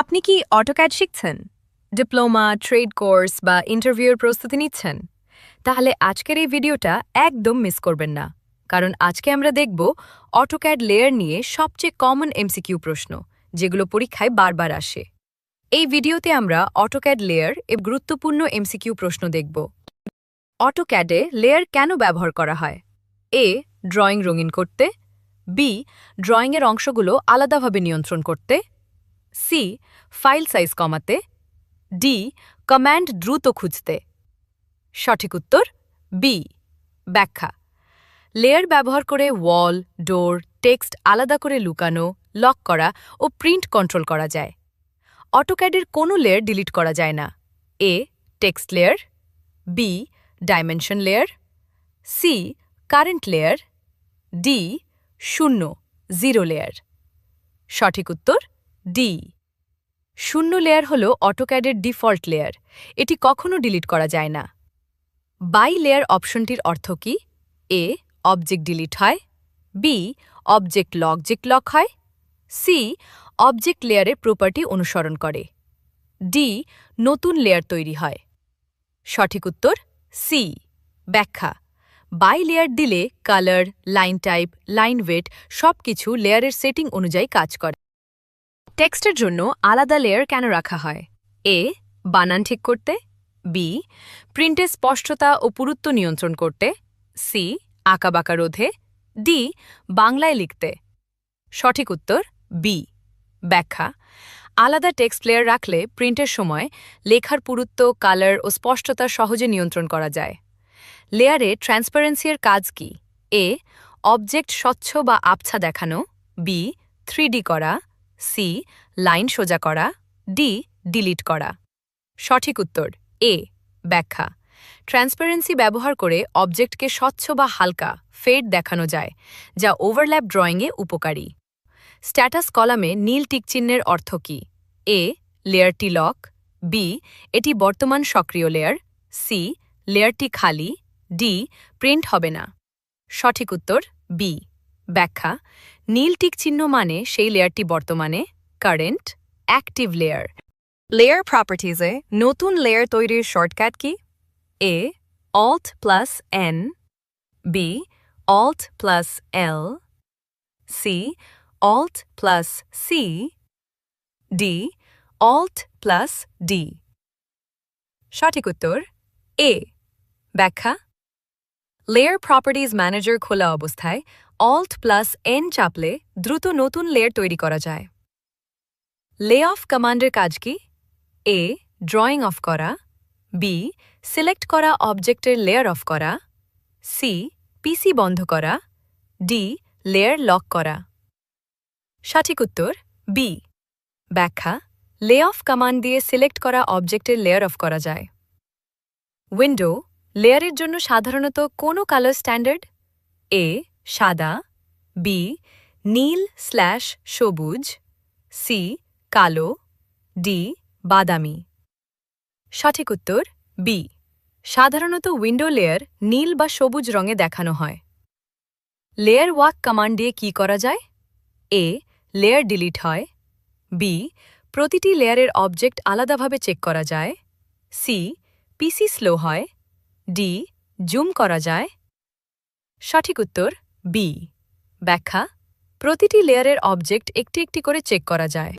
আপনি কি অটোক্যাড শিখছেন? ডিপ্লোমা, ট্রেড কোর্স বা ইন্টারভিউয়ের প্রস্তুতি নিচ্ছেন? তাহলে আজকের এই ভিডিওটা একদম মিস করবেন না। কারণ আজকে আমরা দেখব অটোক্যাড লেয়ার নিয়ে সবচেয়ে কমন এমসিকিউ প্রশ্ন, যেগুলো পরীক্ষায় বারবার আসে। এই ভিডিওতে আমরা অটোক্যাড লেয়ার এর গুরুত্বপূর্ণ এমসিকিউ প্রশ্ন দেখব। অটোক্যাডে লেয়ার কেন ব্যবহার করা হয়? এ ড্রয়িং রঙিন করতে। বি ড্রয়িংয়ের অংশগুলো আলাদাভাবে নিয়ন্ত্রণ করতে। সি ফাইল সাইজ কমাতে ডি কমান্ড দ্রুত খুঁজতে। সঠিক উত্তর বি ব্যাখ্যা। লেয়ার ব্যবহার করে ওয়াল ডোর টেক্সট আলাদা করে লুকানো লক করা ও প্রিন্ট কন্ট্রোল করা যায়। অটোক্যাডের কোনো লেয়ার ডিলিট করা যায় না। A text layer B dimension layer C current layer D শূন্য জিরো লেয়ার সঠিক উত্তর ডি শূন্য লেয়ার হল অটোক্যাডের ডিফল্ট লেয়ার এটি কখনো ডিলিট করা যায় না। বাই লেয়ার অপশনটির অর্থ কি? এ অবজেক্ট ডিলিট হয়। বি অবজেক্ট লকজেক্ট লক হয়। সি অবজেক্ট লেয়ারের প্রপার্টি অনুসরণ করে। ডি নতুন লেয়ার তৈরি হয়। সঠিক উত্তর সি ব্যাখ্যা। বাই লেয়ার দিলে colour line type line weight সব কিছু লেয়ারের সেটিং অনুযায়ী কাজ করে। টেক্সটের জন্য আলাদা লেয়ার কেন রাখা হয়? এ বানান ঠিক করতে। বি প্রিন্টের স্পষ্টতা ও পুরুত্ব নিয়ন্ত্রণ করতে। সি আঁকাবাঁকা রোধে। ডি বাংলায় লিখতে। সঠিক উত্তর বি ব্যাখ্যা, আলাদা টেক্সট লেয়ার রাখলে প্রিন্টের সময় লেখার পুরুত্ব কালার ও স্পষ্টতা সহজে নিয়ন্ত্রণ করা যায়। লেয়ারে ট্রান্সপারেন্সির কাজ কি? এ অবজেক্ট স্বচ্ছ বা আবছা দেখানো। বি থ্রি করা। সি, লাইন সোজা করা, ডি, ডিলিট করা। সঠিক উত্তর, এ, ব্যাখ্যা। ট্রান্সপারেন্সি ব্যবহার করে অবজেক্টকে স্বচ্ছ বা হালকা, ফেড দেখানো যায়, যা ওভারল্যাপ ড্রয়িংয়ে উপকারী। স্ট্যাটাস কলামে নীল টিকচিহ্নের অর্থ কি? এ, লেয়ারটি লক, বি, এটি বর্তমান সক্রিয় লেয়ার, সি, লেয়ারটি খালি, ডি, প্রিন্ট হবে না। সঠিক উত্তর, বি। ব্যাখ্যা, নীল টিক চিহ্ন মানে সেই লেয়ারটি বর্তমানে কারেন্ট অ্যাক্টিভ লেয়ার লেয়ার প্রপার্টিজে নতুন লেয়ার তৈরির শর্টকাট কি? A alt plus N B alt plus L C alt plus C D alt plus D সঠিক উত্তর এ ব্যাখ্যা লেয়ার প্রপার্টিজ ম্যানেজার খোলা অবস্থায় অল্ট প্লাস এন চাপলে দ্রুত নতুন লেয়ার তৈরি করা যায়। লে অফ কমান্ডের কাজ কি? এ ড্রয়িং অফ করা। বি সিলেক্ট করা অবজেক্টের লেয়ার অফ করা। সি পিসি বন্ধ করা। ডি লেয়ার লক করা। সঠিক উত্তর বি ব্যাখ্যা। লে অফ কমান্ড দিয়ে সিলেক্ট করা অবজেক্টের লেয়ার অফ করা যায়। উইন্ডো লেয়ারের জন্য সাধারণত কোনো কালার স্ট্যান্ডার্ড? এ, সাদা, বি, নীল স্ল্যাশ সবুজ, সি, কালো, ডি, বাদামি। সঠিক উত্তর, বি। সাধারণত উইন্ডো লেয়ার নীল বা সবুজ রঙে দেখানো হয়। লেয়ার ওয়াক কমান্ড দিয়ে কি করা যায়? এ, লেয়ার ডিলিট হয়। বি, প্রতিটি লেয়ারের অবজেক্ট আলাদাভাবে চেক করা যায়। সি, পিসি স্লো হয়। ডি, জুম করা যায়। সঠিক উত্তর, বি। ব্যাখ্যা, প্রতিটি লেয়ারের অবজেক্ট একটি একটি করে চেক করা যায়।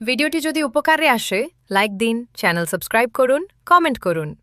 ভিডিওটি যদি উপকারে আসে, লাইক দিন, চ্যানেল সাবস্ক্রাইব করুন, কমেন্ট করুন।